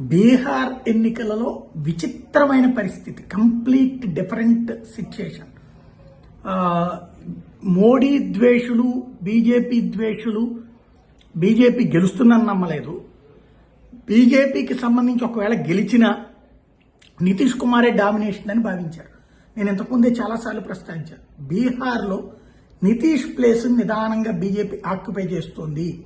బీహార్ ఎన్నికలలో విచిత్రమైన పరిస్థితి కంప్లీట్ డిఫరెంట్ సిచ్యుయేషన్ మోడీ ద్వేషులు బీజేపీ ద్వేషులు బీజేపీ గెలుస్తుందని నమ్మలేదు. బీజేపీకి సంబంధించి ఒకవేళ గెలిచిన నితీష్ కుమారే డామినేషన్ అని భావించారు. నేను ఇంతకుముందే చాలాసార్లు ప్రస్తావించాను. బీహార్లో నితీష్ ప్లేస్ నిదానంగా బీజేపీ ఆక్యుపై చేస్తోంది.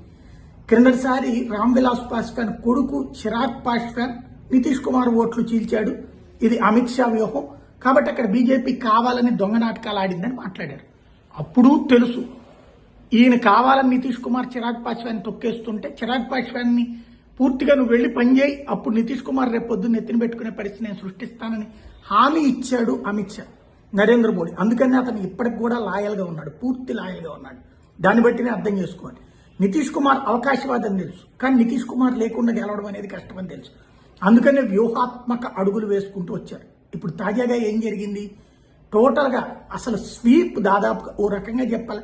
క్రిందటిసారి రామ్ విలాస్ పాస్వాన్ కొడుకు చిరాగ్ పాస్వాన్ నితీష్ కుమార్ ఓట్లు చీల్చాడు. ఇది అమిత్ షా వ్యూహం. కాబట్టి అక్కడ బీజేపీ కావాలని దొంగ నాటకాలు ఆడిందని మాట్లాడారు. అప్పుడు తెలుసు. ఈయన కావాలని నితీష్ కుమార్ చిరాగ్ పాస్వాన్ తొక్కేస్తుంటే చిరాగ్ పాస్వాన్ని పూర్తిగా నువ్వు వెళ్ళి పనిచేయి అప్పుడు నితీష్ కుమార్ రేపు పొద్దున్న ఎత్తిన పెట్టుకునే పరిస్థితి నేను సృష్టిస్తానని హామీ ఇచ్చాడు అమిత్ షా. నరేంద్ర మోడీ. అందుకని అతను ఇప్పటికి కూడా లాయల్గా ఉన్నాడు. పూర్తి లాయల్గా ఉన్నాడు. దాన్ని బట్టినే అర్థం చేసుకోవాలి నితీష్ కుమార్ అవకాశవాదం తెలుసు. కానీ నితీష్ కుమార్ లేకుండా గెలవడం అనేది కష్టమని తెలుసు. అందుకనే వ్యూహాత్మక అడుగులు వేసుకుంటూ వచ్చారు. ఇప్పుడు తాజాగా ఏం జరిగింది? టోటల్గా అసలు స్వీప్ దాదాపుగా ఓ రకంగా చెప్పాలి.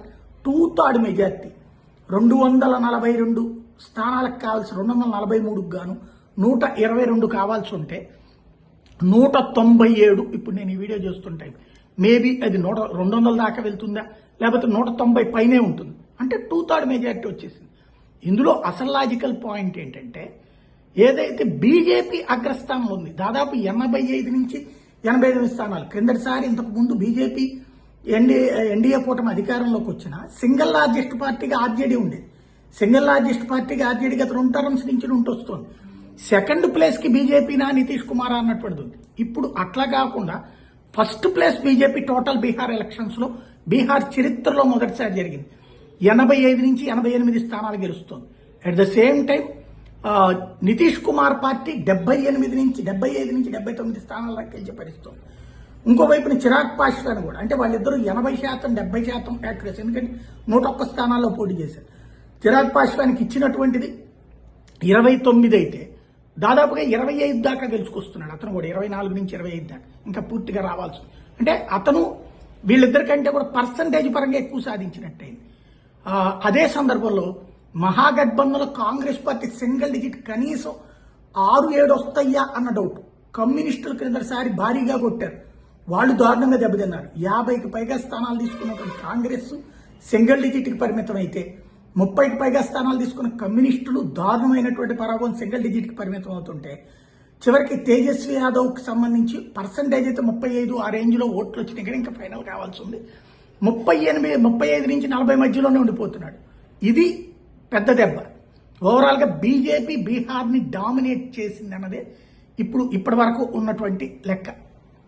Two third majority. రెండు వందల నలభై రెండు స్థానాలకు కావాల్సి రెండు వందల నలభై మూడుకు గాను నూట ఇరవై రెండు కావాల్సి ఉంటే నూట తొంభై ఏడు ఇప్పుడు నేను ఈ వీడియో చేస్తుంటాను. మేబీ అది నూట రెండు వందల దాకా వెళ్తుందా? లేకపోతే నూట తొంభై పైనే ఉంటుంది. అంటే టూ థర్డ్ మెజారిటీ వచ్చేసింది. ఇందులో అసలు లాజికల్ పాయింట్ ఏంటంటే ఏదైతే బీజేపీ అగ్రస్థానంలో ఉంది దాదాపు ఎనభై ఐదు నుంచి ఎనభై ఐదు స్థానాలు. క్రిందటిసారి ఇంతకుముందు బీజేపీ ఎన్డీఏ ఎన్డీఏ కూటమి అధికారంలోకి వచ్చిన సింగిల్ లార్జెస్ట్ పార్టీగా ఆర్జేడీ ఉండేది. సింగిల్ లార్జెస్ట్ పార్టీగా ఆర్జేడీ గత రెండు టర్మ్స్ నుంచి ఉంటొస్తుంది సెకండ్ ప్లేస్కి బీజేపీనా నితీష్ కుమార్ అన్నటువంటిది ఉంది. ఇప్పుడు అట్లా కాకుండా first place BJP total Bihar ఎలక్షన్స్లో బీహార్ చరిత్రలో మొదటిసారి జరిగింది. ఎనభై ఐదు నుంచి ఎనభై ఎనిమిది స్థానాలు గెలుస్తోంది. At the same time Nitish Kumar party డెబ్బై ఎనిమిది నుంచి డెబ్బై ఐదు నుంచి డెబ్బై తొమ్మిది స్థానాల దాకా గెలిచే పరిస్థితుంది ఇంకోవైపున చిరాగ్ పాస్వాన్ కూడా అంటే వాళ్ళిద్దరూ ఎనభై శాతం డెబ్బై శాతం యాక్యురేస్ ఎందుకంటే నూట ఒక్క స్థానాల్లో పోటీ చేశారు. చిరాగ్ పాశ్వానికి ఇచ్చినటువంటిది ఇరవై తొమ్మిది అయితే దాదాపుగా ఇరవై ఐదు దాకా గెలుచుకొస్తున్నాడు. అతను కూడా ఇరవై నాలుగు నుంచి ఇరవై ఐదు దాకా ఇంకా పూర్తిగా రావాల్సి అంటే అతను వీళ్ళిద్దరికంటే కూడా పర్సంటేజ్ పరంగా ఎక్కువ సాధించినట్టయింది. అదే సందర్భంలో మహాగఠబంధన్లో కాంగ్రెస్ పార్టీ సింగిల్ డిజిట్ కనీసం ఆరు ఏడు వస్తాయా అన్న డౌట్ కమ్యూనిస్టులు క్రిందసారి భారీగా కొట్టారు. వాళ్ళు దారుణంగా దెబ్బతిన్నారు. యాభైకి పైగా స్థానాలు తీసుకున్నటువంటి కాంగ్రెస్ సింగిల్ డిజిట్కి పరిమితం అయితే ముప్పైకి పైగా స్థానాలు తీసుకున్న కమ్యూనిస్టులు దారుణమైనటువంటి పరాభవం సింగిల్ డిజిట్కి పరిమితం అవుతుంటే చివరికి తేజస్వి యాదవ్కి సంబంధించి పర్సంటేజ్ అయితే ముప్పై ఐదు ఆ రేంజ్లో ఓట్లు వచ్చినాయి. కానీ ఇంకా ఫైనల్ కావాల్సి ఉంది. ముప్పై ఎనిమిది ముప్పై ఐదు నుంచి నలభై మధ్యలోనే ఉండిపోతున్నాడు. ఇది పెద్ద దెబ్బ. ఓవరాల్గా బీజేపీ బీహార్ని డామినేట్ చేసింది అన్నదే ఇప్పుడు ఇప్పటి వరకు ఉన్నటువంటి లెక్క.